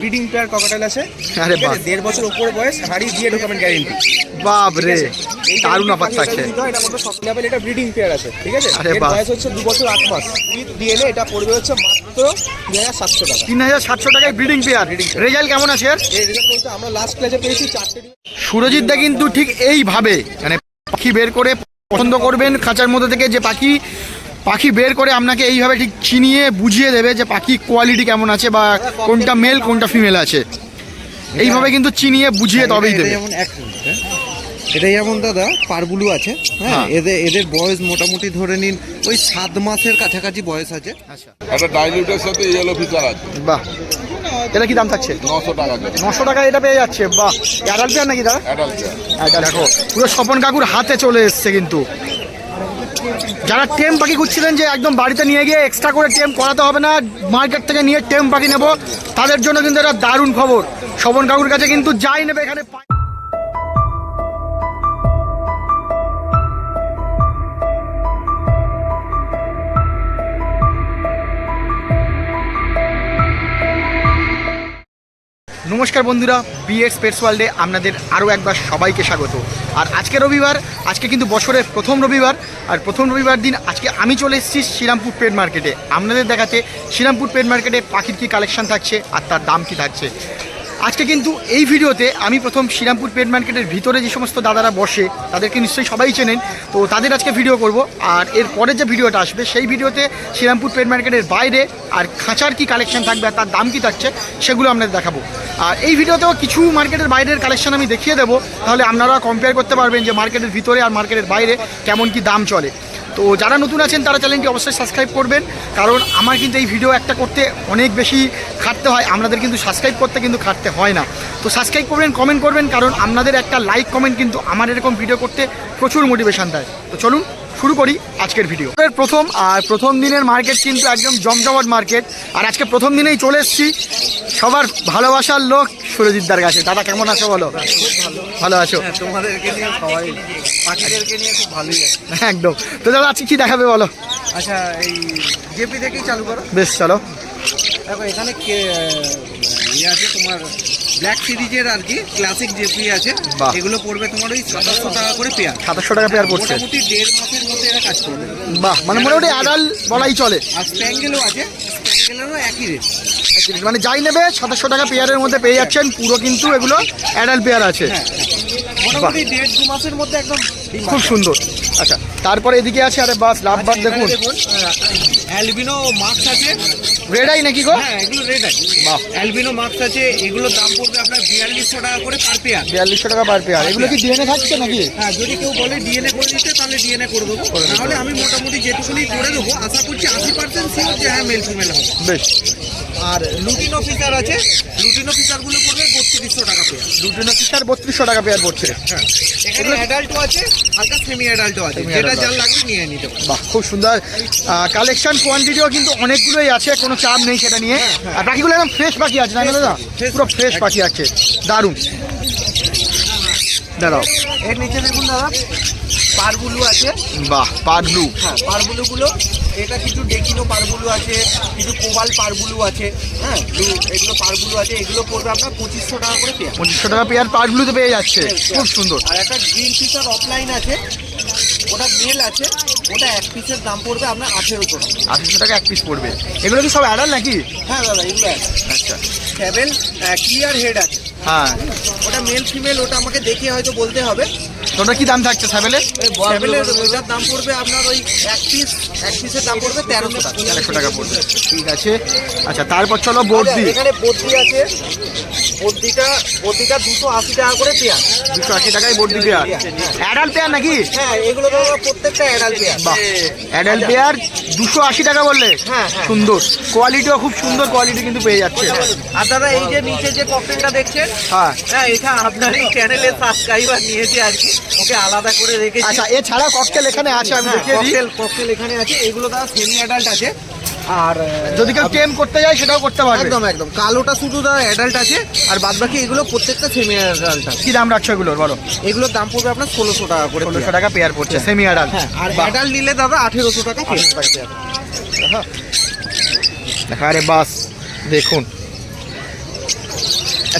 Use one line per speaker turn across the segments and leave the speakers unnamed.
Breeding pair cockatiel আছে।
আরে বাহ।
দেড় বছর উপরে বয়স হাড়ি দিয়ে ঢোকাবেন গ্যারেন্টি
বাপ রে দারুণ অফার থাকছে
এটা মধ্যে সব লেভেল এটা ব্রিডিং পেয়ার আছে ঠিক আছে?
আরে বাহ।
বয়স হচ্ছে দু বছর আট মাস। ডিএনএ এটা পড়বে হচ্ছে মাত্র তিন হাজার সাতশো টাকা।
তিন হাজার সাতশো টাকায় ব্রিডিং পেয়ার রেজাল্ট কেমন আছে এর?
এই রেজাল্ট বলতে আমরা লাস্ট ক্লাসে পেয়েছি চারটে
সুরজিৎ দা কিন্তু ঠিক এইভাবে মানে পাখি বের করে পছন্দ করবেন খাঁচার মধ্যে থেকে যে পাখি পাখি বের করে আপনাকে এইভাবে ঠিক চিনিয়ে বুঝিয়ে দেবে যে পাখি কোয়ালিটি কেমন আছে বা কোনটা মেল কোনটা ফিমেল আছে। এইভাবে কিন্তু চিনিয়ে বুঝিয়ে তবেই দেবে।
যেমন এক হ্যাঁ। এটা যেমন দাদা পারবুলু আছে হ্যাঁ
হ্যাঁ।
এদের এদের বয়স মোটামুটি ধরে নিন ওই সাত মাসের কাছাকাছি বয়স আছে।
আচ্ছা।
একটা ডাইলিউটের সাথে ইয়েলো ফিচার আছে।
বাহ। এটা কি দাম থাকছে?
নশো টাকা
নশো টাকা এটা পেয়ে যাচ্ছে বাহ। অ্যাডাল্ট নাকি দাদা?
অ্যাডাল্ট
দেখো পুরো স্বপন কাকুর হাতে চলে এসছে কিন্তু। যারা টেম পাখি খুঁজছিলেন যে একদম বাড়িতে নিয়ে গিয়ে এক্সট্রা করে টেম করাতে হবে না মার্কেট থেকে নিয়ে টেম পাখি নেব, তাদের জন্য কিন্তু এটা দারুণ খবর। শোভন কাকুর কাছে কিন্তু যাই নেবে এখানে। নমস্কার বন্ধুরা বিএস স্পেস ওয়ার্ল্ডে আপনাদের আরও একবার সবাইকে স্বাগত। আর আজকে রবিবার, আজকে কিন্তু বছরের প্রথম রবিবার, আর প্রথম রবিবার দিন আজকে আমি চলে এসেছি শ্রীরামপুর পেট মার্কেটে আপনাদের দেখাতে শ্রীরামপুর পেট মার্কেটে পাখির কী কালেকশান থাকছে, আর তার দাম কী থাকছে? আজকে কিন্তু এই ভিডিওতে আমি প্রথম শ্রীরামপুর পেট মার্কেটের ভিতরে যে সমস্ত দাদারা বসে, তাদেরকে নিশ্চয়ই সবাই চেনেন। তো তাদের আজকে ভিডিও করব। আর এর পরে যে ভিডিওটা আসবে, সেই ভিডিওতে শ্রীরামপুর পেট মার্কেটের বাইরে আর খাঁচার কি কালেকশন থাকবে আর তার দাম কী থাকছে, সেগুলো আপনাদের দেখাবো। আর এই ভিডিওতেও কিছু মার্কেটের বাইরের কালেকশন আমি দেখিয়ে দেবো। তাহলে আপনারা কম্পেয়ার করতে পারবেন যে মার্কেটের ভিতরে আর মার্কেটের বাইরে কেমন কি দাম চলে। তো যারা নতুন আছেন তারা চ্যানেলটি অবশ্যই সাবস্ক্রাইব করবেন। কারণ আমার কিন্তু এই ভিডিও একটা করতে অনেক বেশি খাটতে হয় আপনাদের কিন্তু সাবস্ক্রাইব করতে কিন্তু খাটতে হয় না। তো সাবস্ক্রাইব করবেন কমেন্ট করবেন, কারণ আপনাদের একটা লাইক কমেন্ট কিন্তু আমার এরকম ভিডিও করতে প্রচুর মোটিভেশন দেয়। তো চলুন শুরু করি আজকের ভিডিও প্রথম আর প্রথম দিনের মার্কেট কিন্তু একদম জমজমাট মার্কেট আর আজকে প্রথম দিনেই চলে এসেছি সবার ভালোবাসার লোক সুরজিৎদার কাছে। দাদা কেমন আছো বলো? ভালো আছো?
হ্যাঁ, তোমাদেরকে নিয়ে সবাই পাখিদেরকে নিয়ে খুব ভালোই আছে।
একদম। তো দাদা আজকে কি দেখাবে বলো?
আচ্ছা এই জেপি থেকেই চালু করো।
বেশ চলো।
দেখো এখানে কে ইয়ে আছে তোমার ব্ল্যাক সিরিজের আর কি ক্লাসিক জেপি আছে
বাহ।
এগুলো পড়বে তোমার ওই সাতাশশো টাকা করে পেয়ার
সাতাশশো টাকা পেয়ার পড়ছে।
মোটামুটি দেড় মাসের মধ্যে এরা কাজ করবে।
বাহ মানে মোটামুটি আড়াল বলাই চলে।
আর স্প্যাঙ্গেলও আছে স্প্যাঙ্গেলেরও একই রেট
মানে যাই নেবে সাতাশশো টাকা পেয়ারের মধ্যে পেয়ে যাচ্ছেন পুরো কিন্তু এগুলো অ্যাডাল্ট পেয়ার আছে।
হ্যাঁ মোটামুটি দেড় দু মাসের মধ্যে একদম
খুব সুন্দর। আচ্ছা তারপরে এদিকে আছে আরে বাস লাভ বাদ দেখুন।
অ্যালবিনো মাস্ক আছে।
রেডাই নাকি গো?
হ্যাঁ এগুলো রেড
বাহ।
অ্যালবিনো মাস্ক আছে এগুলোর দাম পড়বে আপনার বিয়াল্লিশশো টাকা করে পার পেয়ার
বিয়াল্লিশশো টাকা পার পেয়ার এগুলো কি ডিএনএ থাকছে নাকি?
হ্যাঁ যদি কেউ বলে ডিএনএ করে দিতে তাহলে ডিএনএ করে দেবো। তাহলে আমি মোটামুটি যেটুকুনি করে দেবো আশা করছি আশি পার্সেন্ট শিওর যে হ্যাঁ মেল ফিমেল হবে।
বেশ।
আর লুটিন অফিসার আছে। লুটিন ফিচারগুলো পড়বে বত্রিশশো টাকা পেয়ার।
দুটো ফিচার বত্রিশশো টাকা পেয়ার পড়ছে।
হ্যাঁ এখানে অ্যাডাল্টও আছে হালকা সেমি অ্যাডাল্টও আছে। যেটা যার লাগবে নিয়ে নিতে পারে।
বাহ খুব সুন্দর। কালেকশন কোয়ান্টিটিও কিন্তু অনেকগুলোই আছে কোনো চাপ নেই সেটা নিয়ে। আর বাকিগুলো একদম ফ্রেশ পাখি আছে না দাদা? পুরো ফ্রেশ পাখি আছে। দারুণ। দাঁড়াও।
এর নিচে দেখুন দাদা। পারগুলো আছে।
বাহ পার
হ্যাঁ পারবুলুগুলো এটা কিছু ডেকিনো পারবুলু আছে কিছু কোবাল পারবুলু আছে হ্যাঁ এগুলো পারবুলু আছে এগুলো পড়বে আপনার পঁচিশশো টাকা করে পেয়ার।
পঁচিশশো টাকা পেয়ার পার ব্লুতে পেয়ে যাচ্ছে। খুব সুন্দর।
আর একটা গ্রিন ফিচার অফলাইন আছে ওটা মেল আছে ওটা এক পিসের দাম পড়বে আপনার আঠেরোশো টাকা।
আটশো টাকা এক পিস পড়বে। এগুলো কি সব অ্যাডাল নাকি?
হ্যাঁ দাদা এগুলো
আচ্ছা।
সেভেন ক্লিয়ার হেড আছে।
হ্যাঁ।
ওটা মেল ফিমেল ওটা আমাকে দেখে হয়তো বলতে হবে।
তোটা কি দাম থাকছে স্যাভেলের
ওটার দাম পড়বে আপনার ওই এক পিস এক পিসের দাম পড়বে তেরোশো টাকা।
একশো টাকা পড়বে। ঠিক আছে। আচ্ছা তারপর চলো বর্দি।
এখানে বদ্রি আছে। বদ্রিটা বদ্রিটা দুশো আশি টাকা করে পেয়ার।
দুশো আশি টাকায় বর্দি পেয়ার। অ্যাডাল্ট পেয়ার নাকি?
হ্যাঁ এগুলো ধরো প্রত্যেকটা অ্যাডাল্ট পেয়ার।
বাহ। অ্যাডাল্ট পেয়ার দুশো আশি টাকা বললে?
হ্যাঁ, হ্যাঁ।
সুন্দর। কোয়ালিটিও খুব সুন্দর কোয়ালিটি কিন্তু পেয়ে যাচ্ছে।
আর দাদা এই যে নিচে যে ককটেলটা দেখছেন
হ্যাঁ।
হ্যাঁ এটা আপনার এই চ্যানেলের সাবস্ক্রাইবার নিয়েছে আর কি। ওকে আলাদা করে রেখেছি।
আচ্ছা এছাড়া ককটেল এখানে আছে আমি দেখিয়ে দিই।
ককটেল ককটেল এখানে আছে। এগুলো দাদা সেমি অ্যাডাল্ট আছে। আর
যদি কেউ টেম করতে যায় সেটাও করতে পারবে।
একদম একদম। কালোটা শুধু দাদা অ্যাডাল্ট আছে আর বাদ বাকি এগুলো প্রত্যেকটা সেমি অ্যাডাল্ট আছে।
কি দাম রাখছো এগুলোর বলো?
এগুলোর দাম পড়বে আপনার ষোলোশো টাকা করে
ষোলোশো টাকা পেয়ার পড়ছে সেমি অ্যাডাল্ট
হ্যাঁ আর অ্যাডাল্ট নিলে দাদা আঠেরোশো টাকা
আরে বাস দেখুন।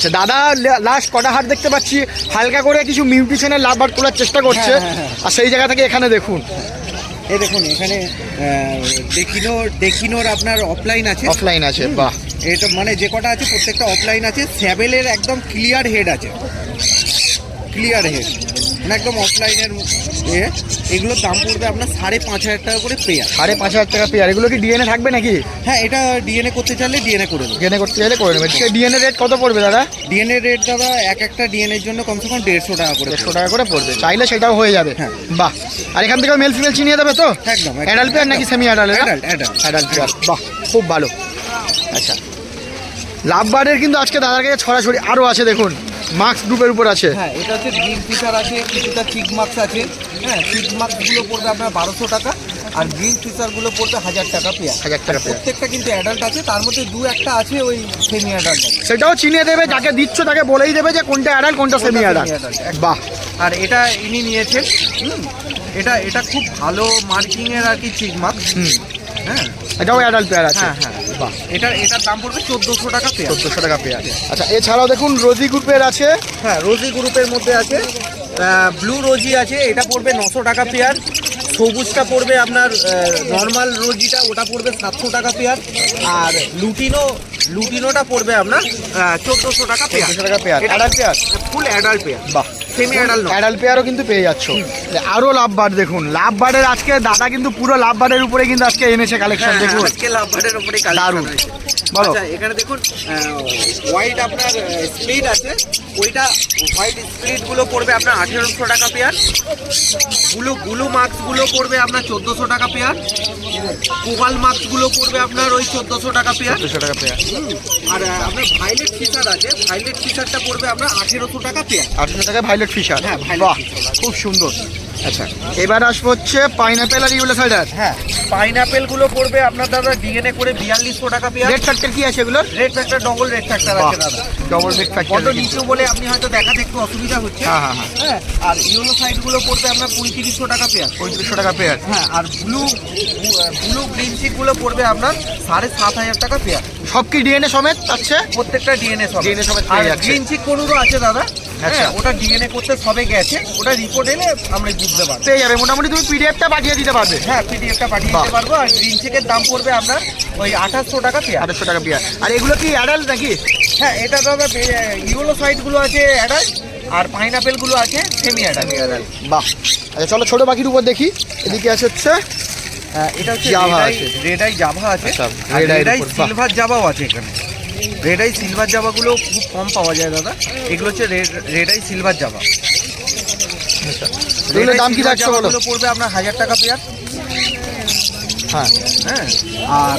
আচ্ছা দাদা লাস্ট কটা হাট দেখতে পাচ্ছি হালকা করে কিছু মিউটিশনের লাভ বার তোলার চেষ্টা করছে।
হ্যাঁ, হ্যাঁ,
আর সেই জায়গা থেকে এখানে দেখুন।
এই দেখুন এখানে ডেকিনোর ডেকিনোর আপনার অফলাইন আছে।
অফলাইন আছে বাহ।
এটা মানে যে কটা আছে প্রত্যেকটা অফলাইন আছে। স্যাবেলের একদম ক্লিয়ার হেড আছে। ক্লিয়ার হেড মানে একদম অফলাইনের এ এগুলোর দাম পড়বে আপনার সাড়ে পাঁচ হাজার টাকা করে পেয়ার
সাড়ে পাঁচ হাজার টাকা পেয়ার এগুলো কি ডিএনএ থাকবে নাকি?
হ্যাঁ এটা ডিএনএ করতে চাইলে ডিএনএ করে দেবো।
ডিএনএ করতে চাইলে করে নেবেন ডিএনএ রেট কত পড়বে দাদা?
ডিএনএ রেট দাদা এক একটা ডিএনএ এর জন্য কমসে কম দেড়শো টাকা করে
দেড়শো টাকা করে পড়বে। চাইলে সেটাও হয়ে যাবে।
হ্যাঁ।
বাহ। আর এখান থেকে মেল ফিমেল চিনিয়ে দেবে তো?
একদম।
অ্যাডাল্ট পেয়ার নাকি semi adult
adult.
Adult pair বাহ খুব ভালো। আচ্ছা। লাভবার্ডের কিন্তু আজকে দাদার কাছে ছড়াছড়ি আরও আছে দেখুন। মার্কস গ্রুপের উপর আছে?
হ্যাঁ এটা হচ্ছে গ্রিন ফিচার আছে কিছুটা চিক মার্কস আছে। হ্যাঁ চিক মার্কসগুলো পড়বে আপনার বারোশো টাকা আর গ্রিন ফিচারগুলো পড়বে হাজার টাকা পেয়ার।
হাজার টাকা
প্রত্যেকটা কিন্তু অ্যাডাল্ট আছে তার মধ্যে দু একটা আছে ওই সেমি অ্যাডাল্ট
সেটাও চিনিয়ে দেবে যাকে দিচ্ছ তাকে বলেই দেবে যে কোনটা অ্যাডাল্ট কোনটা সেমি অ্যাডাল্ট বাহ।
আর এটা ইনি নিয়েছেন হুম, এটা এটা খুব ভালো মার্কিং এর আর কি চিক মার্ক
হুম।
হ্যাঁ।
এটাও অ্যাডাল্ট পেয়ার আছে।
হ্যাঁ হ্যাঁ।
বাহ।
এটা এটার দাম পড়বে চোদ্দোশো টাকা পেয়ার
চোদ্দোশো টাকা পেয়ার আচ্ছা এছাড়াও দেখুন রোজি গ্রুপের আছে।
হ্যাঁ রোজি গ্রুপের মধ্যে আছে। ব্লু রোজি আছে এটা পড়বে নশো টাকা পেয়ার সবুজটা পড়বে আপনার নর্মাল রোজিটা ওটা পড়বে সাতশো টাকা পেয়ার আর লুটিনো লুটিনোটা পড়বে আপনার চোদ্দোশো টাকা পেয়ার
টাকা pair adult pair
full adult pair
বাহ।
সেমি অ্যাডাল্ট
অ্যাডাল্ট পেয়ারও কিন্তু পেয়ে যাচ্ছ। আরও লাভ বার দেখুন। লাভ বারের আজকে দাদা কিন্তু পুরো লাভ বারের উপরে কিন্তু আজকে এনেছে কালেকশন
হ্যাঁ,
দেখুন।
আজকে লাভবারের উপরে
দারুণ।
আচ্ছা এখানে দেখুন হোয়াইট আপনার স্প্লিট আছে। ওইটা হোয়াইট স্প্লিটগুলো পড়বে আপনার আঠেরোশো টাকা পেয়ারগুলো গুলো মার্কসগুলো পড়বে আপনার চোদ্দোশো টাকা পেয়ার কোবাল মার্কসগুলো পড়বে আপনার ওই চোদ্দোশো টাকা পেয়ার
দুশো টাকা পেয়ার
আর আপনার ভাইলেট ফিচার আছে। ভাইলেট ফিচারটা পড়বে আপনার আঠেরোশো টাকা পেয়ার
আটশো টাকা ভাইলেট ফিশার
হ্যাঁ।
খুব সুন্দর। আচ্ছা এবার আসব হচ্ছে পাইনাপেল আর ইউলো সাইডার
হ্যাঁ পাইনাপেলগুলো পড়বে আপনার দাদা ডিএনএ করে বিয়াল্লিশশো টাকা পেয়ার
রেড ফ্যাক্টর কি আছে এগুলোর?
Red factor double red factor আছে দাদা।
ডবল রেড ফ্যাক্টর
নিচু বলে আপনি হয়তো দেখাতে একটু অসুবিধা হচ্ছে।
হ্যাঁ, হ্যাঁ, হ্যাঁ।
হ্যাঁ আর ইউনো সাইডগুলো পড়বে আপনার পঁয়ত্রিশশো টাকা পেয়ার
পঁয়ত্রিশশো টাকা পেয়ার
হ্যাঁ আর ব্লু ব্লু গ্রিন চিকগুলো পড়বে আপনার সাড়ে সাত হাজার টাকা পেয়ার
সব কি ডিএনএ সমেত আছে
প্রত্যেকটা ডিএনএ সব
DNA সমেত
আর। গ্রিন চিক কোনুরও আছে দাদা।
আচ্ছা।
হ্যাঁ ওটা ডিএনএ করতে সবে গেছে। ওটা রিপোর্ট এলে আমরা বুঝতে পারব।
পেয়ে যাবে। মোটামুটি তুমি পিডিএফটা পাঠিয়ে দিতে পারবে।
হ্যাঁ পিডিএফটা পাঠিয়ে। দিতে পারব। আর গ্রিন চিকের দাম পড়বে আপনার ওই আঠাশশো টাকা পেয়ার।
আঠাশশো টাকা পেয়ার। আর এগুলো কি অ্যাডাল্ট নাকি?
হ্যাঁ এটা দাদা ইউলো সাইডগুলো আছে অ্যাডাল্ট আর পাইনাপেলগুলো আছে সেমি অ্যাডাল্ট
বাহ। আচ্ছা চলো ছোট পাখির উপর দেখি। এদিকে আছে হচ্ছে
এটা হচ্ছে
জাভা আছে।
রেডাই জাভা আছে। আর রেডাই সিলভার জাভাও আছে এখানে। রেডাই সিলভার জাভাগুলো খুব কম পাওয়া যায় দাদা। এগুলো হচ্ছে রেড- রেডাই সিলভার জাভা
এগুলোর দাম কি রাখছো বলো?
পড়বে আপনার হাজার টাকা পেয়ার।
হ্যাঁ।
হ্যাঁ। আর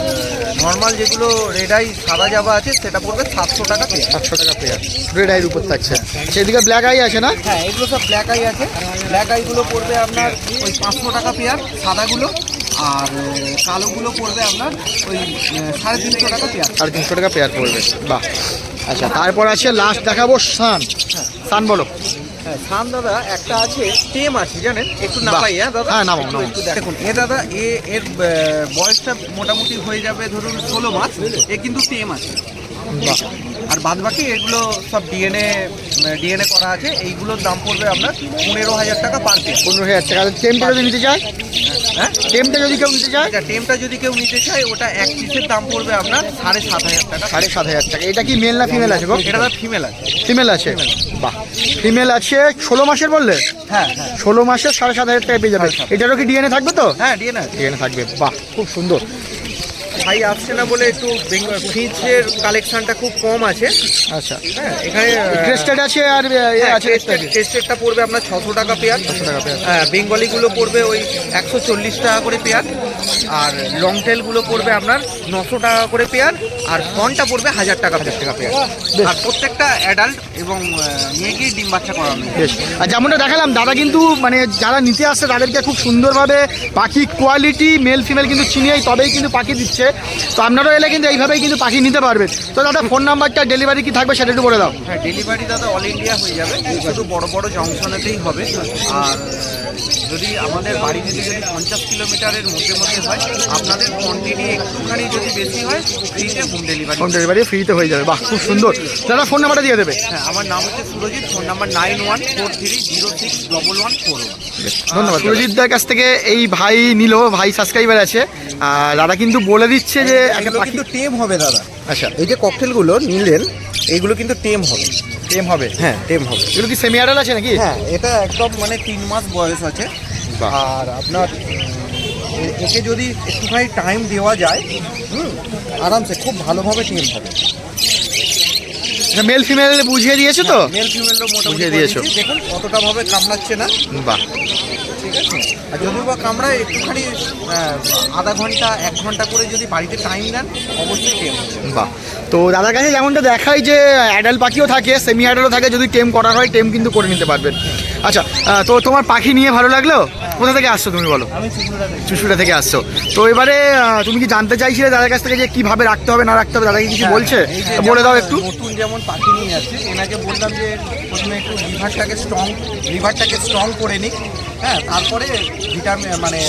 নর্মাল যেগুলো রেডাই সাদা জাভা আছে সেটা পড়বে সাতশো টাকা পেয়ার।
সাতশো টাকা পেয়ার। রেড আইয়ের উপর থাকছে। সেদিকে ব্ল্যাক আই আছে না?
হ্যাঁ এগুলো সব ব্ল্যাক আই আছে। ব্ল্যাক আইগুলো পড়বে আপনার ওই পাঁচশো টাকা পেয়ার সাদাগুলো। আর কালোগুলো পড়বে আপনার ওই সাড়ে তিনশো টাকা পেয়ার।
সাড়ে তিনশো টাকা পেয়ার পড়বে। বাহ। আচ্ছা তারপর আছে লাস্ট দেখাবো সান সান বলো।
হ্যাঁ সান দাদা একটা আছে টেম আছে জানেন? একটু। নাপাই হ্যাঁ দাদা?
হ্যাঁ, নামাও,
একটু- দেখুন। এ দাদা এ এর বয়সটা মোটামুটি হয়ে যাবে ধরুন ষোলো মাস। এ কিন্তু টেম আছে।
বাহ।
আর বাদ বাকি এগুলো সব ডিএনএ ডিএনএ করা আছে। এইগুলোর দাম পড়বে আপনার পনেরো হাজার টাকা পার পিস
পনেরো হাজার টাকা। টেমটা যদি নিতে চায়?
হ্যাঁ?
টেমটা যদি কেউ নিতে চায়?
টেমটা যদি কেউ নিতে চায় ওটা এক পিসের দাম পড়বে আপনার সাড়ে সাত হাজার টাকা।
সাড়ে সাত হাজার টাকা। এটা কি মেল না ফিমেল আছে
এটা ফিমেল আছে।
ফিমেল আছে। বাহ। ফিমেল আছে ষোলো মাসের বললে?
হ্যাঁ হ্যাঁ।
ষোলো মাসের সাড়ে সাত হাজার টাকা পেয়ে যাবে। এটারও কি ডিএনএ থাকবে তো?
হ্যাঁ ডিএনএ
ডিএনএ থাকবে। বাহ খুব সুন্দর।
ভাই আসছে না বলে একটু ফ্রিজের কালেকশনটা খুব কম আছে।
আচ্ছা।
হ্যাঁ এখানে
ক্রেস্টেড আছে আর এ আছে
পড়বে আপনার ছশো টাকা পেয়ার।
ছশো টাকা পেয়ার।
হ্যাঁ বেঙ্গলিগুলো পড়বে ওই একশো চল্লিশ টাকা করে পেয়ার। আর লং টেলগুলো পড়বে আপনার নশো টাকা করে পেয়ার। আর ফনটা পড়বে হাজার টাকা হাজার টাকা পেয়ার। আর প্রত্যেকটা অ্যাডাল্ট এবং নিয়ে গিয়ে ডিম বাচ্চা করানো।
বেশ। আর যেমনটা দেখালাম দাদা কিন্তু মানে যারা নিতে আসছে তাদেরকে খুব সুন্দরভাবে পাখি কোয়ালিটি মেল ফিমেল কিন্তু চিনিয়েই তবেই কিন্তু পাখি দিচ্ছে। তো আপনারাও এলে কিন্তু এইভাবেই কিন্তু পাখি নিতে পারবেন। তো দাদা ফোন নাম্বারটা ডেলিভারি কি থাকবে সেটা একটু বলে দাও।
হ্যাঁ ডেলিভারি দাদা অল ইন্ডিয়া হয়ে যাবে। শুধু বড় বড় জংশনেতেই হবে। আর যদি আমাদের বাড়ি থেকে যদি পঞ্চাশ কিলোমিটারের মধ্যে মধ্যে
হয় আপনাদের কোয়ান্টিটি একটুখানি যদি বেশি হয় ফ্রিতে হোম ডেলিভারি
হোম ডেলিভারি ফ্রিতে হয়ে যাবে। বাহ খুব সুন্দর। দাদা ফোন নাম্বারটা দিয়ে দেবে।
হ্যাঁ আমার নাম হচ্ছে Surajit phone number nine one four three zero six double one four one
ধন্যবাদ সুরজিৎদার কাছ থেকে এই ভাই নিল ভাই সাবস্ক্রাইবার আছে। আর দাদা কিন্তু বলে দিচ্ছে যে একটা
এগুলো কিন্তু টেম হবে দাদা।
আচ্ছা
এই যে ককটেলগুলো নিলেন এইগুলো কিন্তু টেম হবে।
টেম হবে।
হ্যাঁ। টেম হবে।
এগুলো কি সেমি আডাল আছে নাকি?
হ্যাঁ এটা একদম মানে তিন মাস বয়স আছে। আর আপনার একে যদি একটুখানি টাইম দেওয়া যায় হুম আরামসে খুব ভালোভাবে টেম হবে।
মেল ফিমেল বুঝিয়ে দিয়েছ তো?
মেল ফিমেলও মোটামুটি
বুঝিয়ে দিয়েছ।
দেখুন কতটা ভাবে কামড়াচ্ছে না।
বাহ।
আর যদি বা আমরা একটুখানি আধা ঘণ্টা, এক ঘণ্টা করে যদি বাড়িতে টাইম দেন অবশ্যই টেম
বাহ। তো দাদার কাছে যেমনটা দেখায় যে অ্যাডাল পাখিও থাকে সেমি অ্যাডালও থাকে, যদি টেম করা হয়, টেম কিন্তু করে নিতে পারবেন। আচ্ছা তো তোমার পাখি নিয়ে ভালো লাগল? কোথা থেকে আসছো তুমি বলো? চুষুড়া থেকে। আসছো। তো এবারে তুমি কি জানতে চাইছিলে দাদার কাছ থেকে যে কীভাবে রাখতে হবে না রাখতে হবে? দাদাকে কিছু বলছে?
হ্যাঁ,
তো বলে দাও একটু।
নতুন যেমন পাখি নিয়ে আসছে এনাকে বললাম যে প্রথমে একটু লিভারটাকে স্ট্রং লিভারটাকে স্ট্রং করে নিক। হ্যাঁ তারপরে ভিটামিন মানে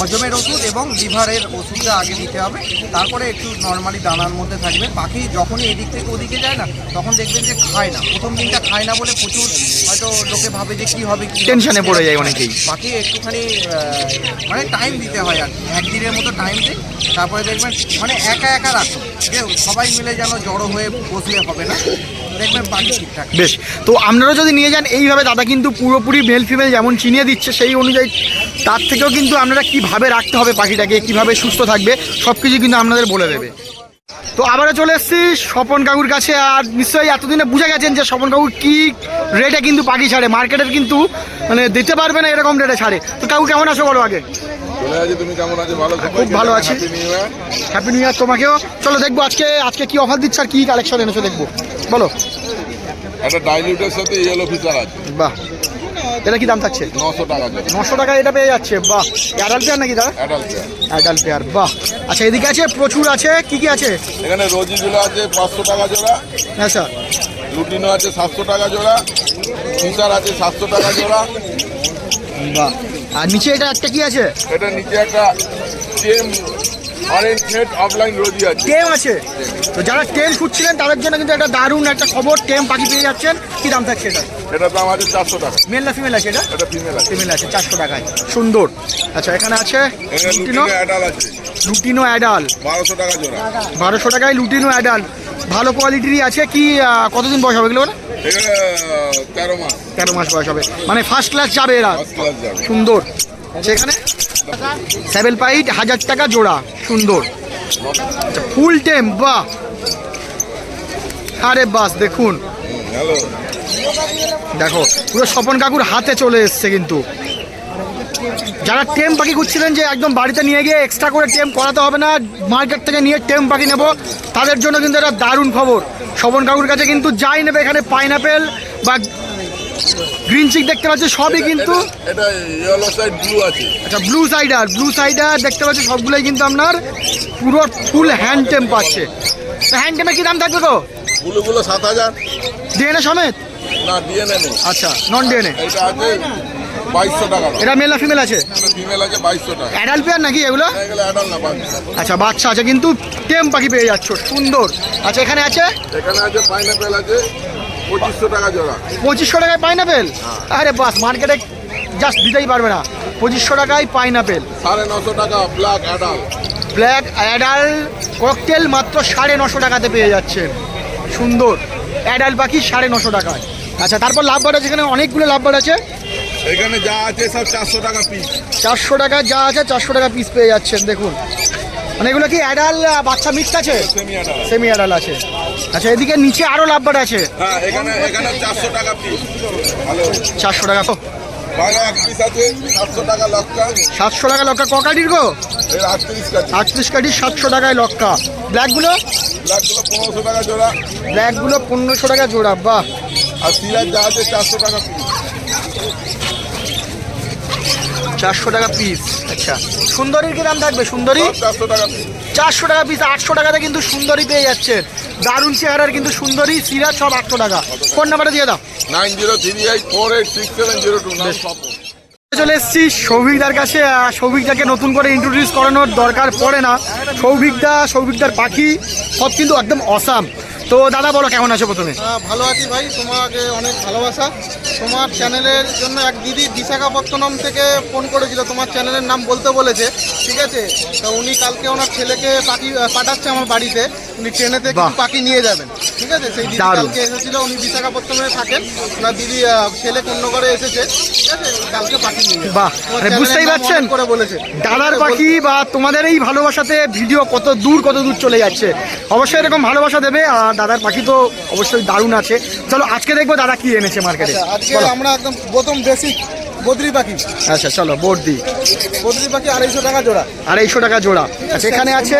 হজমের ওষুধ এবং লিভারের ওষুধটা আগে দিতে হবে। তারপরে একটু নর্মালি দানার মধ্যে থাকবে। পাখি যখনই এদিক থেকে ওদিকে যায় না তখন দেখবেন যে খায় না। প্রথম দিনটা খায় না বলে প্রচুর হয়তো লোকে ভাবে যে কী হবে কি হবে।
টেনশনে পড়ে যায় অনেকেই।
পাখি একটুখানি আহ, মানে টাইম দিতে হয় আর কি। একদিনের মতো টাইম দিই তারপরে দেখবেন মানে একা একা রাখো। যে সবাই মিলে যেন জড়ো হয়ে বসলে হবে না দেখবেন পাখি ঠিকঠাক।
বেশ তো আপনারা যদি নিয়ে যান এইভাবে দাদা কিন্তু পুরোপুরি মেল ফিমেল যেমন চিনিয়ে দিচ্ছে সেই অনুযায়ী তার থেকেও কিন্তু আপনারা কীভাবে রাখতে হবে পাখিটাকে কীভাবে সুস্থ থাকবে সব কিছু কিন্তু আপনাদের বলে দেবে। তো আবারও চলে এসেছি স্বপন কাকুর কাছে আর নিশ্চয়ই এতদিনে বুঝে গেছেন যে স্বপন কাকুর কি রেটে কিন্তু পাখি ছাড়ে মার্কেটের কিন্তু মানে দিতে পারবে না এরকম রেটে ছাড়ে। তো কাকু কেমন আছো বলো আগে? খুব ভালো আছি। হ্যাপি নিউ ইয়ার তোমাকেও। চলো দেখব আজকে আজকে কি অফার দিচ্ছে আর কি কালেকশন এনেছো দেখব। বলো।
একটা ডাইলিউটের সাথে ইয়েলো ফিচার আছে।
বাহ। এটা কি দাম থাকছে?
নশো টাকা
নশো টাকা এটা পেয়ে যাচ্ছে বাহ। অ্যাডাল্ট পেয়ার নাকি দাদা?
অ্যাডাল্ট
পেয়ার বাহ। আচ্ছা এদিকে আছে? প্রচুর আছে। কি কি আছে?
এখানে রোজিগুলো আছে পাঁচশো টাকা জোড়া।
হ্যাঁ স্যার।
লুটিনো আছে সাতশো টাকা জোড়া। ফিচার আছে সাতশো টাকা জোড়া।
বাহ। আর নিচে এটা একটা কি আছে?
এটা নিচে একটা অরেঞ্জ হেড অফলাইন রোজি আছে।
টেম আছে। তো যারা টেম খুঁজছিলেন তাদের জন্য কিন্তু একটা দারুণ একটা খবর টেম পাখি পেয়ে যাচ্ছেন। কি দাম থাকছে এটা?
এটার দাম আছে চারশো টাকা।
মেল না ফিমেল আছে এটা?
এটা ফিমেল আছে।
ফিমেল আছে চারশো টাকায়। সুন্দর। আচ্ছা এখানে আছে লুটিনো?
অ্যাডাল আছে।
Lutino adult.
বারোশো টাকা জোড়া।
বারোশো টাকায় লুটিনো অ্যাডাল। ভালো কোয়ালিটিরই আছে কি কতদিন বয়স হবে এগুলো
তেরো মাস।
তেরো মাস বয়স হবে। মানে ফার্স্ট ক্লাস যাবে এরা। সুন্দর। সেখানে সেভেন পাইট, হাজার টাকা জোড়া, সুন্দর। আচ্ছা ফুল টেম বাহ। আরে বাস, দেখুন। দেখো, পুরো স্বপন কাকুর হাতে চলে এসছে কিন্তু। যারা টেম পাখি খুঁজছিলেন যে একদম বাড়িতে নিয়ে গিয়ে এক্সট্রা করে টেম করাতে হবে না মার্কেট থেকে নিয়ে টেম পাখি নেব, তাদের জন্য কিন্তু এটা দারুণ খবর। স্বপন কাকুর কাছে কিন্তু যাই নেবে এখানে পাইনাপেল বা গ্রিন চিক দেখতে পাচ্ছি সবই কিন্তু
এটা ইয়েলো সাইড ব্লু আছে।
আচ্ছা ব্লু সাইডার ব্লু সাইডার দেখতে পাচ্ছি সবগুলোই কিন্তু আপনার পুরো ফুল হ্যান্ড টেম পাচ্ছে হ্যান্ড টেমে কি দাম থাকবে তো
ব্লুগুলো সাত হাজার।
ডিএনএ সমেত?
না ডিএনএ নেই।
আচ্ছা নন ডিএনএ
এটা আছে বাইশশো টাকা।
এটা মেল না ফিমেল আছে?
এটা ফিমেল আছে বাইশশো টাকা।
অ্যাডাল্ট পেয়ার নাকি এগুলো?
এগুলো অ্যাডাল না বাচ্চা।
আচ্ছা বাচ্চা আছে কিন্তু টেম পাখি পেয়ে যাচ্ছ সুন্দর। আচ্ছা এখানে আছে?
এখানে আছে পাইনাপেল আছে। পঁচিশশো টাকা জোড়া।
পঁচিশশো টাকায় পাইনাপেল আরে বাস মার্কেটে জাস্ট দিতেই পারবে না। পঁচিশশো টাকায় পাইনাপেল
সাড়ে নশো টাকা black adult
black adult cocktail মাত্র সাড়ে নশো টাকাতে পেয়ে যাচ্ছেন। সুন্দর। অ্যাডাল পাখি সাড়ে নশো টাকায়। আচ্ছা তারপর লাভবার আছে এখানে অনেকগুলো লাভবার আছে।
এখানে যা আছে সব চারশো টাকা পিস
চারশো টাকা যা আছে চারশো টাকা পিস পেয়ে যাচ্ছেন দেখুন। মানে এগুলো কি অ্যাডাল বাচ্চা মিক্সড আছে?
সেমি অ্যাডাল
সেমি অ্যাডাল আছে। আচ্ছা এদিকে নিচে আরও লাভবার আছে।
হ্যাঁ এখানে এখানে চারশো টাকা পিস ভালো।
চারশো টাকা। তো
সাতশো টাকা লক্কা।
ক ককাটির গো?
আটত্রিশ
কাঠি। সাতশো টাকায় লক্কা। ব্ল্যাকগুলো
ব্ল্যাকগুলো পনেরোশো টাকা জোড়া।
ব্ল্যাকগুলো পনেরোশো টাকা জোড়া বাহ।
আর সিরাজ যা আছে চারশো টাকা
চারশো টাকা পিস আচ্ছা। সুন্দরীর কি দাম থাকবে? সুন্দরী?
চারশো টাকা পিস
চারশো টাকা পিস আটশো টাকাতে কিন্তু সুন্দরী পেয়ে যাচ্ছেন দারুণ চেহারার কিন্তু সুন্দরী সিরাজ সব আটশো টাকা। ফোন নাম্বারটা দিয়ে দাও।
Nine zero three eight four eight six seven zero two nine.
চলে এসেছি সৌভিকদার কাছে। সৌভিকদাকে নতুন করে ইন্ট্রোডিউস করানোর দরকার পড়ে না। সৌভিকদা সৌভিকদার পাখি সব কিন্তু একদম অসাম তো দাদা বলো কেমন আছো প্রথমে?
ভালো আছি ভাই। তোমাকে অনেক ভালোবাসা। তোমার চ্যানেলের জন্য এক দিদি বিশাখাপত্তনম থেকে ফোন করেছিল তোমার চ্যানেলের নাম বলতে বলেছে ঠিক আছে? তা উনি কালকে ওনার ছেলেকে পাখি পাঠাচ্ছে আমার বাড়িতে উনি ট্রেনেতে কিছু
বাহ।
পাখি নিয়ে যাবেন ঠিক আছে? সেই দিদি কালকে এসেছিল উনি বিশাখাপত্তনমে থাকেন ওনার দিদি ছেলে করে এসেছে ঠিক আছে? কালকে পাখি নিয়ে
বাহ, মানে বুঝতেই পারছেন?
করে বলেছে।
দাদার পাখি বা তোমাদের এই ভালোবাসাতে ভিডিও কত দূর কত দূর চলে যাচ্ছে অবশ্যই এরকম ভালোবাসা দেবে আর দাদার পাখি তো অবশ্যই দারুণ আছে। চলো আজকে দেখব দাদা কি এনেছে মার্কেটে
আচ্ছা, আজকে
বলো।
আমরা একদম প্রথম বেসিক বদ্রি পাখি?
আচ্ছা চলো বোর্ড দিই
বদ্রি পাখি আড়াইশো টাকা জোড়া।
আড়াইশো টাকা জোড়া। আচ্ছা এখানে আছে?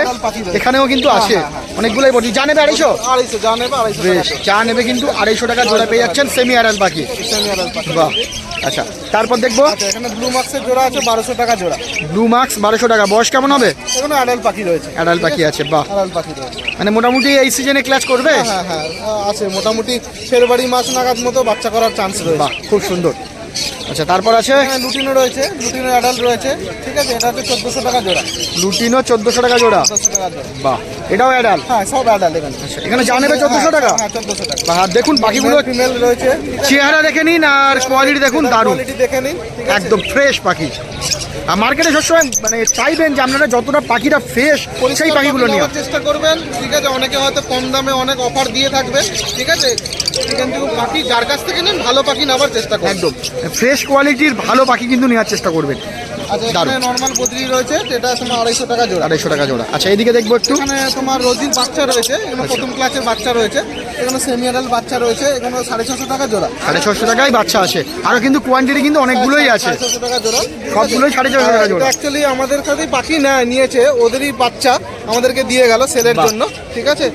এখানেও কিন্তু আছে। অনেকগুলোই বডি যা নেবে আড়াইশো?
আড়াইশো যা নেবে আড়াইশো
বেশ চা নেবে কিন্তু আড়াইশো টাকা জোড়া পেয়ে যাচ্ছেন সেমি আড়াল পাখি।
সেমি আড়াল পাখি।
বাহ আচ্ছা তারপর দেখব?
আচ্ছা এখানে ব্লু মার্কসের জোড়া আছে বারোশো টাকা জোড়া।
ব্লু মার্কস বারোশো টাকা। বয়স কেমন হবে?
এখানে অ্যাডাল পাখি রয়েছে।
অ্যাডাল পাখি আছে? বাহ।
অ্যাডাল পাখি রয়েছে।
মানে মোটামুটি এই সিজনে ক্লাস করবে?
হ্যাঁ হ্যাঁ আছে। মোটামুটি ফেব্রুয়ারি মাস নাগাদ মতো বাচ্চা করার চান্স রয়েছে।
বাহ খুব সুন্দর। আচ্ছা তারপর আছে?
লুটিনো রয়েছে লুটিনো অ্যাডাল্ট রয়েছে ঠিক আছে? এটা হচ্ছে চোদ্দোশো টাকা জোড়া।
লুটিনো চোদ্দোশো টাকা জোড়া?
বা
বাহ এটাও অ্যাডাল
হ্যাঁ সব অ্যাডাল এখানে।
এখানে যা নেবে চোদ্দোশো টাকা?
হ্যাঁ চোদ্দোশো টাকা।
বাহ দেখুন পাখিগুলো
ফিমেল রয়েছে
চেহারা দেখে নিন আর কোয়ালিটি দেখুন দারুণ।
কোয়ালিটি দেখে নিন
একদম ফ্রেশ পাখি। মার্কেটে সবসময় মানে চাইবেন যে আপনারা যতটা পাখিটা ফ্রেশ সেই পাখিগুলো নিয়ে
নেওয়ার চেষ্টা করবেন। ঠিক আছে অনেকে হয়তো কম দামে অনেক অফার দিয়ে থাকবে। ঠিক আছে এখান থেকে পাখি যার কাছ থেকে নেন ভালো পাখি নেওয়ার চেষ্টা করবেন।
একদম। ফ্রেশ কোয়ালিটির ভালো পাখি কিন্তু নেওয়ার চেষ্টা করবেন।
আচ্ছা এখানে নর্মাল বদ্রি রয়েছে তোমার আড়াইশো টাকা জোড়া।
আড়াইশো টাকা জোড়া। আচ্ছা এদিকে দেখব একটু।
এখানে তোমার বাচ্চা রয়েছে এখানে প্রথম ক্লাসের বাচ্চা রয়েছে এখানে বাচ্চা রয়েছে এখানে সাড়ে ছশো টাকা জোড়া।
সাড়ে ছশো টাকায় বাচ্চা আছে। আরও কিন্তু কোয়ান্টিটি কিন্তু অনেকগুলোই আছে।
ছশো টাকা জোড়া
সবগুলোই সাড়ে ছশো টাকা জোড়া।
অ্যাকচুয়ালি আমাদের কাছেই পাখি নেয় নিয়েছে ওদেরই বাচ্চা আমাদেরকে দিয়ে গেল সেলের জন্য ঠিক আছে?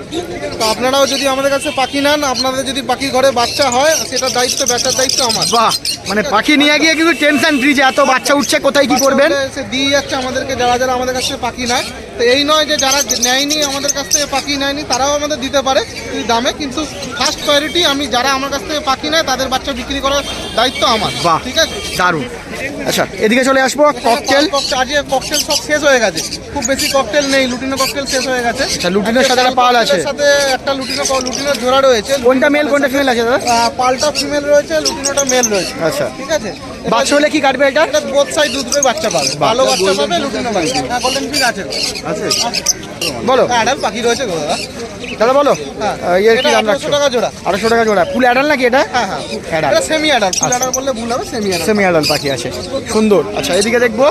তো আপনারাও যদি আমাদের কাছে পাখি নেন আপনাদের যদি পাখি ঘরে বাচ্চা হয় সেটা দায়িত্ব ব্যাটার দায়িত্ব আমার।
বাহ মানে পাখি নিয়ে গিয়ে কিন্তু টেনশন ফ্রি যে এত বাচ্চা উঠছে কোথায় কি করবেন?
সে দিয়ে যাচ্ছে আমাদেরকে যারা যারা আমাদের কাছে পাখি নেয়। তো এই নয় যে যারা নেয়নি আমাদের কাছ থেকে পাখি নেয়নি তারাও আমাদের দিতে পারে দামে কিন্তু ফার্স্ট প্রায়োরিটি আমি যারা আমার কাছ থেকে পাখি নেয় তাদের বাচ্চা বিক্রি করার দায়িত্ব আমার।
বাহ
ঠিক আছে?
দারুণ। আচ্ছা এদিকে চলে আসব ককটেল
আজকে ককটেল সব শেষ হয়ে গেছে। খুব বেশি ককটেল নেই লুটিনো ককটেল শেষ হয়ে গেছে।
আচ্ছা, লুটিনোর সাথে একটা পাল আছে।
সাথে একটা লুটিনো লুটিনো জোড়া রয়েছে।
কোনটা মেল কোনটা ফিমেল আছে দাদা?
পালটা ফিমেল রয়েছে লুটিনোটা মেল রয়েছে।
আচ্ছা।
ঠিক আছে।
বাচ্চা হলে কি কাটবে এটা?
বোথ সাইড দুটোই বাচ্চা পাবে। ভালো বাচ্চা পাবে লুটিনো পাবে। হ্যাঁ গোল্ডেন ফিশ আছে।
আছে। বলো।
অ্যাডাল পাখি রয়েছে গো দাদা।
দাদা বলো।
হ্যাঁ।
কি দাম রাখছো?
টাকা জোড়া।
আড়াইশো টাকা জোড়া। ফুল অ্যাডাল নাকি এটা?
হ্যাঁ হ্যাঁ।
অ্যাডাল
এটা সেমি অ্যাডাল ফুল অ্যাডাল বললে ভুল হবে সেমি অ্যাডাল
সেমি অ্যাডাল পাখি আছে। সুন্দর। আচ্ছা এদিকে দেখব।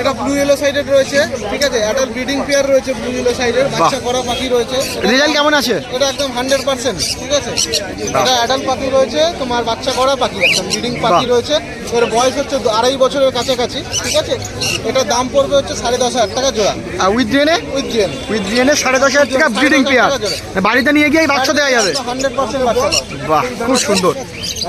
এটা ব্লু ইয়েলো সাইডের রয়েছে ঠিক আছে? অ্যাডাল ব্রিডিং পেয়ার রয়েছে ব্লু ইয়েলো সাইডের বাচ্চা করা পাখি রয়েছে।
রেজাল্ট কেমন আছে?
এটা একদম হান্ড্রেড পার্সেন্ট ঠিক আছে? এটা অ্যাডাল্ট পাখি রয়েছে তোমার বাচ্চা করা পাখি একদম ব্রিডিং পাখি রয়েছে। এর বয়স হচ্ছে আড়াই বছরের কাছাকাছি ঠিক আছে? এটার দাম পড়বে হচ্ছে সাড়ে দশ হাজার টাকা জোড়া।
আর with DNA
with DNA
with DNA সাড়ে দশ হাজার টাকা ব্রিডিং পেয়ার বাড়িতে নিয়ে গিয়ে বাচ্চা দেওয়া যাবে।
হান্ড্রেড পার্সেন্ট বাচ্চা।
বাহ খুব সুন্দর।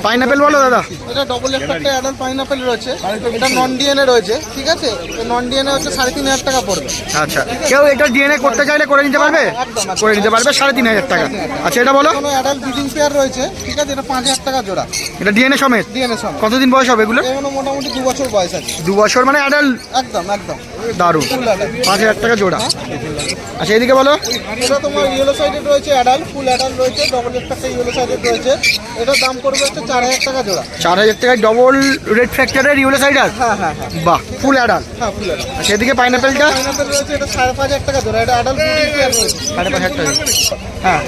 পাইনাপেল বলো দাদা।
এটা ডবল একটা অ্যাডাল্ট পাইনাপেল রয়েছে। এটা নন ডিএনএ রয়েছে ঠিক আছে? নন ডিএনএ হচ্ছে সাড়ে তিন হাজার টাকা পড়বে।
আচ্ছা কেউ এটা ডিএনএ করতে চাইলে করে নিতে পারবে?
একদম।
করে নিতে পারবে সাড়ে তিন হাজার টাকা। আচ্ছা এটা বলো।
কোনো অ্যাডাল্ট ব্রিডিং পেয়ার রয়েছে ঠিক আছে? এটা পাঁচ হাজার টাকা জোড়া।
এটা ডিএনএ সমেত?
ডিএনএ সঙ্গে
কতদিন বয়স হবে এগুলো?
মোটামুটি দু বছর বয়স আছে।
দু বছর মানে অ্যাডাল
একদম একদম।
দারুণ। পাঁচ হাজার টাকা জোড়া। আচ্ছা এদিকে বলো।
এটা তোমার ইয়েলো সাইডেড রয়েছে অ্যাডাল্ট ফুল অ্যাডাল্ট রয়েছে ডবল একটা ইয়েলো সাইডেড রয়েছে। এটার দাম পড়বে হচ্ছে চার হাজার টাকা জোড়া।
চার হাজার টাকায় ডবল রেড ফ্যাক্টরের ইউলো সাইডার
হ্যাঁ হ্যাঁ হ্যাঁ।
বাহ ফুল অ্যাডাল
হ্যাঁ ফুল অ্যাডাল্ট
আচ্ছা এদিকে পাইনাপেলটা
পাইনাপেল রয়েছে এটা সাড়ে পাঁচ হাজার টাকা জোড়া। এটা অ্যাডাল্ট ব্রিডিং পেয়ার রয়েছে।
সাড়ে পাঁচ হাজার টাকা। হ্যাঁ।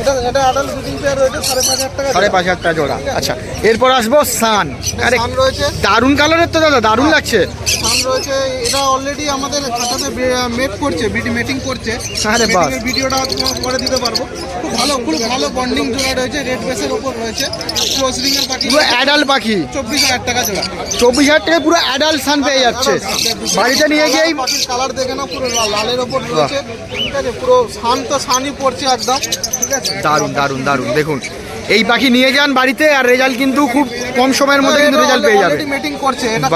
এটা এটা অ্যাডাল্ট ব্রিডিং পেয়ার রয়েছে সাড়ে পাঁচ হাজার টাকা
সাড়ে পাঁচ হাজার টাকা জোড়া। আচ্ছা এরপর আসব সান আরে দারুণ কালারের তো দাদা দারুণ লাগছে।
সান রয়েছে এটা অলরেডি আমাদের খাতাতে মেট করছে বিডি মেটিং করছে। ভিডিওটা করে দিতে পারব। খুব ভালো খুব ভালো বন্ডিং জোড়া রয়েছে রেড বেসের ওপর রয়েছে। ক্লোজ এর পাখি।
পুরো অ্যাডাল পাখি।
চব্বিশ হাজার টাকা জোড়া।
চব্বিশ হাজার টাকায় পুরো অ্যাডাল সান পেয়ে যাচ্ছে। বাড়িতে নিয়ে গিয়েই
পাখির কালার দেখে না পুরো লালের ওপর রয়েছে। ঠিক আছে পুরো শান তো পড়ছে একদম। ঠিক আছে?
দারুণ দারুণ দারুণ। দেখুন এই পাখি নিয়ে যান বাড়িতে আর রেজাল্ট কিন্তু খুব কম সময়ের মধ্যে কিন্তু রেজাল্ট পেয়ে যাবে।
মিটিং করছে। এটা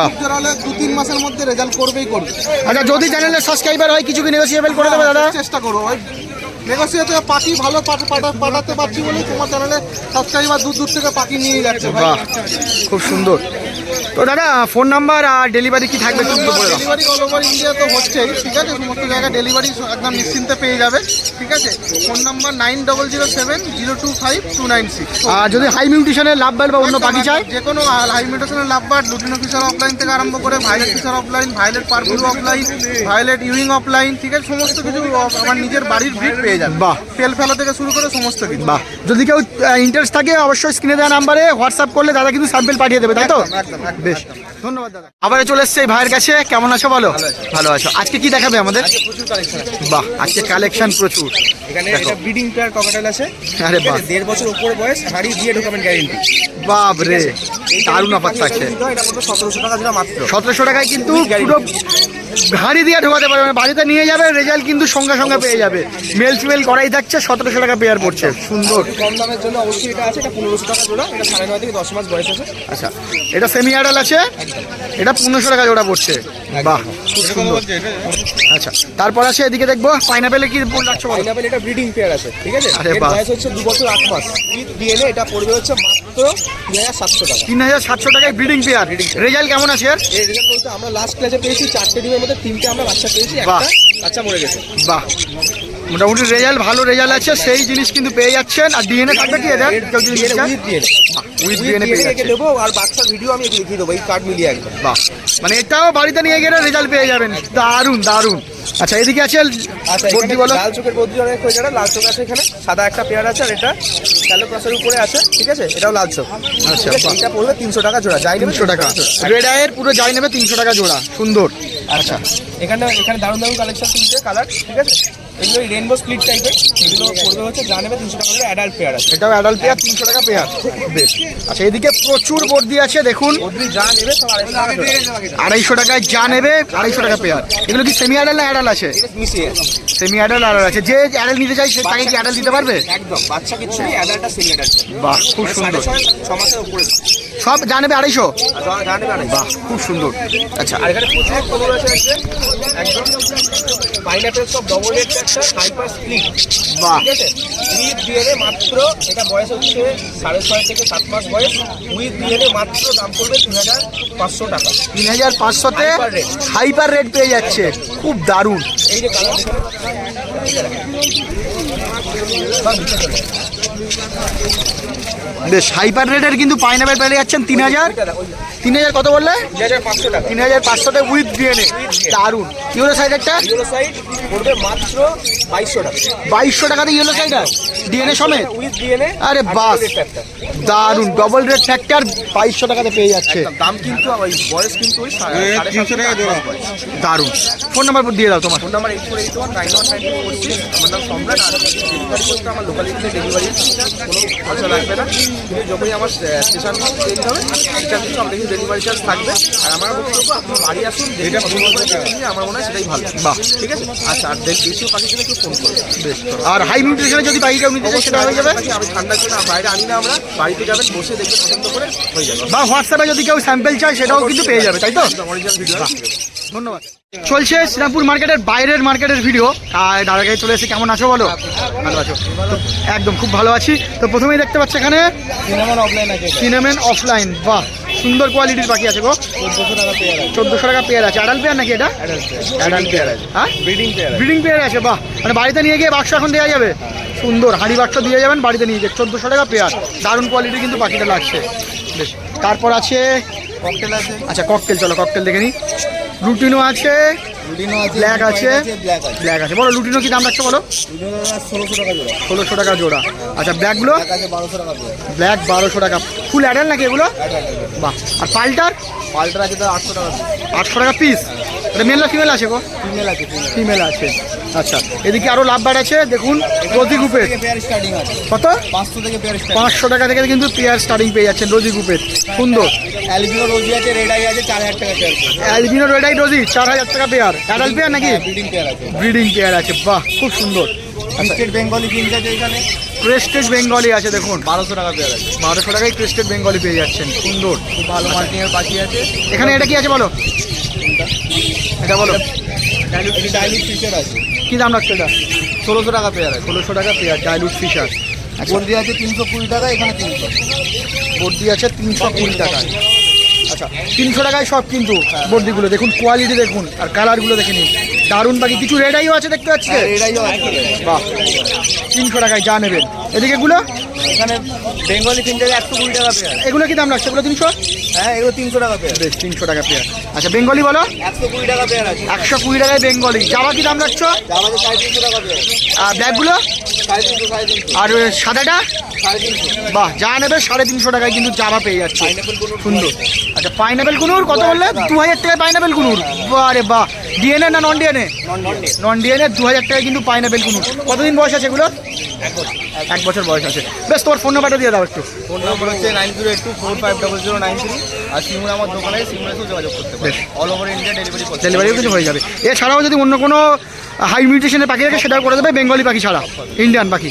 দু তিন মাসের মধ্যে রেজাল্ট করবেই করবে।
আচ্ছা যদি চ্যানেলের সাবস্ক্রাইবার হয় কিছু কি নেগোসিয়েবল করে দেবে দাদা?
চেষ্টা করব। ওই নেগোসিয়েতে পাখি ভালো পাঠা- পাঠা- পাঠাতে পারছি বলে তোমার চ্যানেলে সাবস্ক্রাইবার দূর দূর থেকে পাখি নিয়ে যাচ্ছে
বাহ খুব সুন্দর। তো দাদা ফোন নাম্বার আর ডেলিভারি কি থাকবে
ডেলিভারি অল ওভার ইন্ডিয়া তো হচ্ছেই ঠিক আছে? সমস্ত জায়গায় ডেলিভারি একদম নিশ্চিন্তে পেয়ে যাবে ঠিক আছে? Phone number nine double zero seven zero two five two nine six
আর যদি হাই মিউটিশনের লাভ বার্ড বা অন্য পাখি চাই
যে কোনো হাই মিউটেশনের লাভবার লুটিনো ফিশার অফলাইন থেকে আরম্ভ করে ভাইলেট ফিশার অফলাইন ভাইলেট পারগুলো অফলাইন ভাইলেট ইউইং অফলাইন ঠিক আছে? সমস্ত কিছু আমার নিজের বাড়ির ভিড় পেয়ে যাবে।
বাহ।
তেল ফেলা থেকে শুরু করে সমস্ত কিছু।
বাহ। যদি কেউ ইন্টারেস্ট থাকে অবশ্যই স্ক্রিনে দেওয়া নাম্বারে হোয়াটসঅ্যাপ করলে দাদা কিন্তু স্যাম্পেল পাঠিয়ে দেবে তাই তো? বেশ। ধন্যবাদ দাদা। আবার চলে এসছে এই ভাইয়ের কাছে। কেমন আছো বলো? ভালো আছো। আজকে কি দেখাবে আমাদের? বাহ আজকে কালেকশন প্রচুর।
এখানে। ব্রিডিং পেয়ার ককাটেল আছে।
আরে বাহ।
দেড় বছর উপরে বয়স হাড়ি দিয়ে ঢোকাবেন গ্যারেন্টি
বাপ রে দারুণ অফার থাকছে।
সতেরোশো
টাকায় কিন্তু পুরো দিয়ে ঢোকাতে পারবে মানে বাড়িতে নিয়ে যাবে রেজাল্ট কিন্তু সঙ্গে সঙ্গে পেয়ে যাবে। মেল ফিমেল করাই থাকছে সতেরোশো টাকা পেয়ার পড়ছে। সুন্দর।
কম দামের জন্য অবশ্যই এটা আছে এটা পনেরোশো টাকা জোড়া এটা সাড়ে নয় থেকে দশ মাস বয়স আছে।
আচ্ছা এটা সেমি আডাল আছে এটা পনেরোশো টাকা জোড়া পড়ছে। বাহ আচ্ছা তারপর আছে এদিকে দেখব পাইনাপেলে কি রাখছো
পাইনাপেল এটা ব্রিডিং পেয়ার আছে ঠিক আছে?
আরে বাহ।
হচ্ছে দু বছর আট মাস। ডিএনএ এটা পড়বে হচ্ছে মাত্র তিন হাজার সাতশো টাকা।
তিন হাজার সাতশো টাকায় ব্রিডিং পেয়ার রেজাল্ট কেমন আছে
আর রেজাল্ট বলতে আমরা লাস্ট ক্লাসে পেয়েছি চারটে ডিমের মধ্যে তিনটে আমরা বাচ্চা পেয়েছি
বাহ।
একটা বাচ্চা মরে গেছে।
বাহ। মোটামুটি রেজাল্ট ভালো রেজাল্ট আছে সেই জিনিস কিন্তু পেয়ে যাচ্ছেন। আর ডিএনএ থাকবে কি চায়?
উইথ ডিএনএ
পেয়ে যাচ্ছে
দেবো আর বাচ্চার ভিডিও আমি দেখিয়ে দেবো এই কার্ড মিলিয়ে একদম।
বাহ মানে এটাও বাড়িতে নিয়ে গেলে রেজাল্ট পেয়ে যাবেন। দারুণ দারুণ। আচ্ছা এদিকে আছে
আচ্ছা
বদ্রি বলো।
লাল চোখের বদ্রি অনেক হয়ে যাবে লাল চোখ আছে এখানে সাদা একটা পেয়ার আছে আর এটা কালো ক্রসের উপরে আছে ঠিক আছে? এটাও লাল চোখ।
আচ্ছা,
এটা পড়বে তিনশো টাকা জোড়া যাই নেবে
তিনশো টাকা। রেড আয়ের পুরো যাই নেবে তিনশো টাকা জোড়া। সুন্দর।
আচ্ছা এখানে এখানে দারুণ দারুণ কালেকশন তিনটে কালার ঠিক আছে? এগুলো রেনবো স্প্লিট টাইপের এগুলো পড়বে হচ্ছে যা নেবে তিনশো টাকা করে অ্যাডাল্ট পেয়ার আছে।
এটাও অ্যাডাল্ট পেয়ার তিনশো টাকা পেয়ার বেশ। আচ্ছা এদিকে প্রচুর বর্দি আছে দেখুন।
যা নেবে আড়াইশো
টাকায় যা নেবে আড়াইশো টাকা পেয়ার এগুলো কি সেমি অ্যাডাল না অ্যাডাল আছে? সেমি অ্যাডাল অ্যাডাল আছে। যে অ্যাডাল নিতে চাই সে তাকে কি অ্যাডাল দিতে পারবে?
একদম বাচ্চা কিচ্ছু নেই অ্যাডাল্টটা সেমি অ্যাডাল্ট
বাহ খুব সুন্দর।
ছয় ছ মাসের উপরে।
সব যা নেবে আড়াইশো? বাহ খুব সুন্দর। আচ্ছা।
আর এখানে প্রচুর খবর আছে একদম পাইনাপেল সব ডবল একটা হাইপার স্প্লিট
বাহ।
উইথ মাত্র এটা বয়স হচ্ছে সাড়ে ছয় থেকে সাত মাস বয়স। উইথ মাত্র দাম পড়বে তিন হাজার পাঁচশো টাকা।
তিন হাজার পাঁচশোতে হাইপার রেট পেয়ে যাচ্ছে। খুব দারুণ।
এই যে কালার
বেশ হাইপার রেটের কিন্তু পাইনাপেল পেয়ে যাচ্ছেন তিন হাজার। তিন হাজার কত বললে?
তিন হাজার পাঁচশো টাকা
দিয়ে হাজার পাঁচশোতে উইথ সাইড দারুণ ইউরো
সাইড মাত্র বাইশশো টাকা।
বাইশশো টাকাতে ইয়েলো সাইডার ডিএনএ সমেত?
ডিএনএ
আরে বাস দারুণ ডবল রেট ফ্যাক্টর বাইশশো টাকাতে পেয়ে যাচ্ছে।
দাম কিন্তু ওই বয়স কিন্তু ওই তিনশো টাকা জোড়া
দারুণ। ফোন নাম্বার দিয়ে দাও তোমার।
Phone number eight four eight one nine one nine four six আমার নাম সম্রাট আর ডেলিভারি করতে আমার লোকালিটিতে ডেলিভারি কোনো খরচা লাগবে না। কিন্তু যখনই আমার স্টেশন চেঞ্জ হবে সেটা কিন্তু আমাদের কিন্তু ডেলিভারি চার্জ থাকবে। আর আমার বক্তব্য আপনি বাড়ি আসুন যেটা আমার মনে হয় সেটাই ভালো। বাহ। ঠিক আছে? আচ্ছা আর দেশ দেশীয় পাখি জন্য ফোন
আর হাই নিউট্রিশনে যদি বাইক কেউ নিতে সেটা হয়ে যাবে?
আমি ঠান্ডার জন্য বাইরে আনি না আমরা বাড়িতে যাবেন বসে দেখে পছন্দ করে হয়ে যাবে।
বা হোয়াটসঅ্যাপে যদি কেউ স্যাম্পেল চায় সেটাও কিন্তু পেয়ে যাবে তাই তো? ধন্যবাদ। চলছে শ্রীরামপুর মার্কেটের বাইরের মার্কেটের ভিডিও আর দাদার কাছে চলে এসে কেমন আছো বলো? ভালো আছো। একদম খুব ভালো আছি। তো প্রথমেই দেখতে পাচ্ছ এখানে
সিনেমার অফলাইন
সিনেমেন অফলাইন বাহ। সুন্দর কোয়ালিটির পাখি আছে গো।
চোদ্দোশো টাকা পেয়ার আছে।
আড়াল পেয়ার নাকি এটা? অ্যাডাল পেয়ার আছে। হ্যাঁ?
ব্রিডিং পেয়ার
ব্রিডিং পেয়ার আছে বাহ। মানে বাড়িতে নিয়ে গিয়ে বাক্স এখন দেওয়া যাবে? সুন্দর হাঁড়ি বাক্স দিয়ে যাবেন বাড়িতে নিয়ে গিয়ে। চোদ্দোশো টাকা পেয়ার দারুণ কোয়ালিটি কিন্তু পাখিটা লাগছে। বেশ। তারপর আছে
ককটেল আছে।
আচ্ছা ককটেল চলো ককটেল দেখে নিই। রুটিনও আছে
লুডিনো আছে
ব্ল্যাক আছে
ব্ল্যাক আছে।
বলো লুটিনো কি দাম রাখছো বলো।
ষোলোশো টাকা জোড়া।
ষোলোশো টাকা জোড়া। আচ্ছা ব্ল্যাকগুলো?
ব্ল্যাক আছে বারোশো টাকা
ব্ল্যাক বারোশো টাকা। ফুল অ্যাডাল নাকি এগুলো? বাহ। আর পাল্টার?
পাল্টার আছে তো আটশো টাকা
আটশো টাকা পিস এটা মেল না ফিমেল আছে গো?
ফিমেল আছে ফিমেল
আছে। আচ্ছা এদিকে আরও লাভবার আছে দেখুন রোজি গ্রুপের
স্টার্টিং
কত?
পাঁচশো থেকে
পাঁচশো টাকা থেকে কিন্তু পেয়ার স্টার্টিং পেয়ে যাচ্ছেন রোজি গ্রুপের সুন্দর।
অ্যালবিনো রোজি আছে রেড আই আছে চার হাজার টাকা পেয়ার
অ্যালবিনো রেডাই রোজি চার হাজার টাকা পেয়ার অ্যাডাল্ট পেয়ার নাকি?
ব্রিডিং পেয়ার আছে।
ব্রিডিং পেয়ার আছে বাহ খুব সুন্দর।
স্টেট বেঙ্গলি কিনস আছে এখানে।
ক্রেস্টেড বেঙ্গলি আছে দেখুন।
বারোশো টাকা পেয়ার আছে।
বারোশো টাকায় ক্রেস্টেড বেঙ্গলি পেয়ে যাচ্ছেন সুন্দর।
খুব ভালো মার্কিং এর পাখি আছে।
এখানে এটা কি আছে বলো? এটা বলো।
ডাইলি ফিচার আছে।
কি দাম রাখছে এটা?
ষোলোশো টাকা পেয়ার আছে
ষোলোশো টাকা পেয়ার ডাইলুট ফিশার আচ্ছা।
বর্দি আছে তিনশো কুড়ি টাকা এখানে তিনশো।
বর্দি আছে তিনশো কুড়ি টাকায়। আচ্ছা তিনশো টাকায় সব কিন্তু বর্দিগুলো। দেখুন কোয়ালিটি দেখুন আর কালারগুলো দেখে নিন। দারুণ বাকি। কিছু রেডাইও আছে দেখতে পাচ্ছি বাহ। তিনশো টাকায় যা নেবেন। এদিকে এগুলো?
এখানে বেঙ্গলি তিনটে একশো কুড়ি টাকা
এগুলো কি দাম লাগছে এগুলো তিনশো?
হ্যাঁ এগুলো তিনশো টাকা পেয়ার
বেশ তিনশো টাকা পেয়ার আচ্ছা বেঙ্গলি বলো?
একশো কুড়ি টাকা পেয়ার আছে।
একশো কুড়ি টাকায় বেঙ্গলি। জামা কি দাম রাখছো?
আমাদের সাড়ে তিনশো টাকা পেয়ার
আর ব্যাগগুলো?
সাড়ে তিনশো সাড়ে তিনশো।
আর সাদাটা?
সাড়ে তিনশো।
বাহ যা নেবে সাড়ে তিনশো টাকায় কিন্তু জামা পেয়ে যাচ্ছে। সুন্দর। আচ্ছা পাইনাপেল কুনুর? কত বললে? দু হাজার টাকায় পাইনাপেল কুনুর? বারে বাহ। ডিএনএ না নন ডিএনএ নন ডিএনএ দু হাজার টাকায় কিন্তু পাইনাপেল কুনুর। কতদিন বয়স আছে এগুলো এক বছর। বয়স আছে। বেশ তোমার ফোন নাম্বারটা দিয়ে দাও একটু।
ফোন নম্বর হচ্ছে nine zero eight two four five double zero nine three. আর সিমুর আমার দোকানে সিমুর এসেও যোগাযোগ করতে পারে। অল ওভার ইন্ডিয়া ডেলিভারি
ডেলিভারিও কিছু হয়ে যাবে। এছাড়াও যদি অন্য কোনো হাই মিউটেশনের পাখি থাকে সেটাও করে দেবে বেঙ্গলি পাখি ছাড়া। ইন্ডিয়ান পাখি।